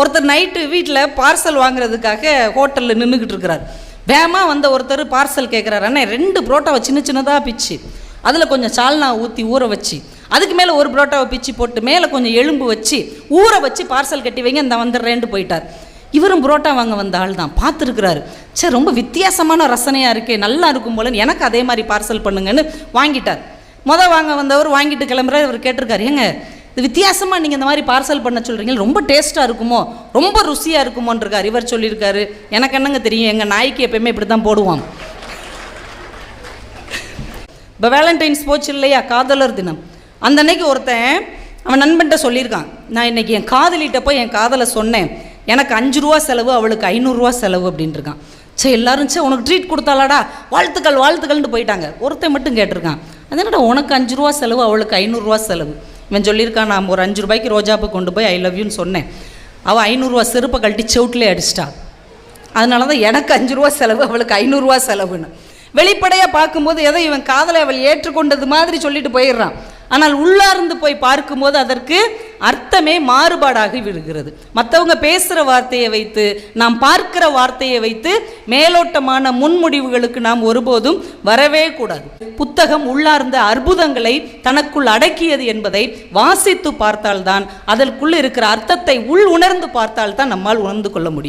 ஒருத்தர் நைட்டு வீட்டில் பார்சல் வாங்குறதுக்காக ஹோட்டலில் நின்றுக்கிட்டு இருக்கிறார். வேகமாக வந்த ஒருத்தர் பார்சல் கேட்குறாரு அண்ணே ரெண்டு புரோட்டாவை சின்ன சின்னதாக பிச்சு. அதில் கொஞ்சம் சால்னா ஊற்றி ஊற வச்சு. அதுக்கு மேலே ஒரு புரோட்டாவை பிச்சு போட்டு மேலே கொஞ்சம் எலும்பு வச்சு ஊற வச்சு பார்சல் கட்டி வைங்க இந்த வந்துடுறேன்ட்டு போயிட்டார். இவரும் புரோட்டா வாங்க வந்த ஆள் தான். பார்த்துருக்குறாரு. சரி ரொம்ப வித்தியாசமான ரசனையாக இருக்கே நல்லா இருக்கும் போலன்னு எனக்கு அதே மாதிரி பார்சல் பண்ணுங்கன்னு வாங்கிட்டார். மொதல் வாங்க வந்தவர் வாங்கிட்டு கிளம்புறாரு. இவர் கேட்டிருக்காரு ஏங்க இது வித்தியாசமாக நீங்கள் இந்த மாதிரி பார்சல் பண்ண சொல்கிறீங்க ரொம்ப டேஸ்ட்டாக இருக்குமோ? ரொம்ப ருசியாக இருக்குமோன்றிருக்கார். இவர் சொல்லியிருக்காரு. எனக்கு என்னங்க தெரியும்? எங்கள் நாய்க்கு எப்பயுமே இப்படி தான் போடுவான். இப்போ வேலண்டைன்ஸ் போச்சு இல்லையா? காதலர் தினம். அந்த அன்னைக்கு ஒருத்தன் அவன் நண்பன்கிட்ட சொல்லியிருக்கான். நான் இன்னைக்கு என் காதலிட்ட போய் என் காதலை சொன்னேன். எனக்கு அஞ்சு ரூபா செலவு அவளுக்கு ஐநூறுரூவா செலவு அப்படின்ட்டுருக்கான் சே எல்லாரும் சே உனக்கு ட்ரீட் கொடுத்தாளாடா? வாழ்த்துக்கள் வாழ்த்துக்கள்னு போயிட்டாங்க. ஒருத்தன் மட்டும் கேட்டிருக்கான். அது என்னடா உனக்கு அஞ்சு ரூபா செலவு அவளுக்கு ஐநூறுரூவா செலவு? இவன் சொல்லியிருக்கான் நான் ஒரு அஞ்சு ரூபாய்க்கு ரோஜாப்பு கொண்டு போய் ஐ லவ்யூன்னு சொன்னேன். அவள் ஐநூறுரூவா செருப்பை கழட்டி செவுட்டிலே அடிச்சிட்டான் அதனால தான் எனக்கு அஞ்சு ரூபா செலவு அவளுக்கு ஐநூறுரூவா செலவுன்னு. வெளிப்படையாக பார்க்கும்போது எதை இவன் காதலை அவள் ஏற்றுக்கொண்டது மாதிரி சொல்லிட்டு போயிடுறான். ஆனால் உள்ளார்ந்து போய் பார்க்கும்போது அதற்கு அர்த்தமே மாறுபாடாகி விடுகிறது. மற்றவங்க பேசுகிற வார்த்தையை வைத்து நாம் பார்க்கிற வார்த்தையை வைத்து மேலோட்டமான முன்முடிவுகளுக்கு நாம் ஒருபோதும் வரவே கூடாது. புத்தகம் உள்ளார்ந்த அற்புதங்களை தனக்குள் அடக்கியது என்பதை வாசித்து பார்த்தால்தான் அதற்குள் இருக்கிற அர்த்தத்தை உள் உணர்ந்து பார்த்தால்தான் நம்மால் உணர்ந்து கொள்ள முடியும்.